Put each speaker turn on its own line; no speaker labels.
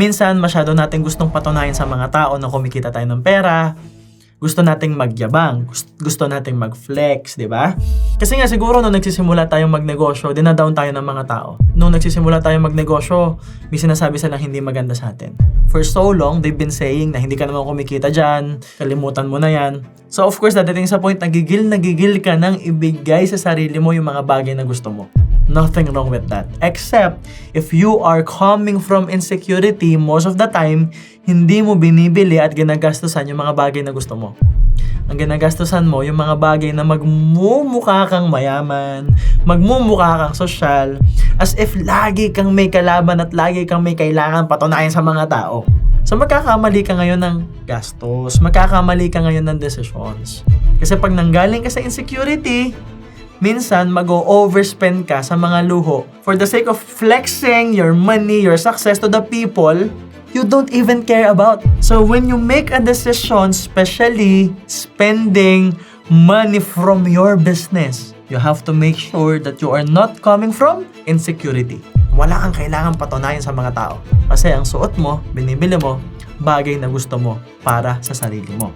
Minsan, masyado natin gustong patunayan sa mga tao na kumikita tayo ng pera, gusto nating magyabang, gust- gusto nating mag-flex, di ba? Kasi nga siguro nung nagsisimula tayong magnegosyo, dinadown tayo ng mga tao. Nung nagsisimula tayong magnegosyo, may sinasabi silang hindi maganda sa atin. For so long, they've been saying na hindi ka naman kumikita dyan, kalimutan mo na yan. So of course, dadating sa point, nagigil, nagigil ka nang ibigay sa sarili mo yung mga bagay na gusto mo. Nothing wrong with that. Except, if you are coming from insecurity, most of the time, hindi mo binibili at ginagastusan yung mga bagay na gusto mo. Ang ginagastusan mo, yung mga bagay na magmumukha kang mayaman, magmumukha kang sosyal, as if lagi kang may kalaban at lagi kang may kailangan patunayan sa mga tao. So magkakamali ka ngayon ng gastos, magkakamali ka ngayon ng decisions. Kasi pag nanggaling ka sa insecurity, minsan mag-overspend ka sa mga luho for the sake of flexing your money, your success to the people you don't even care about. So when you make a decision, especially spending money from your business, you have to make sure that you are not coming from insecurity. Wala kang kailangan patunayan sa mga tao. Kasi ang suot mo, binibili mo, bagay na gusto mo para sa sarili mo.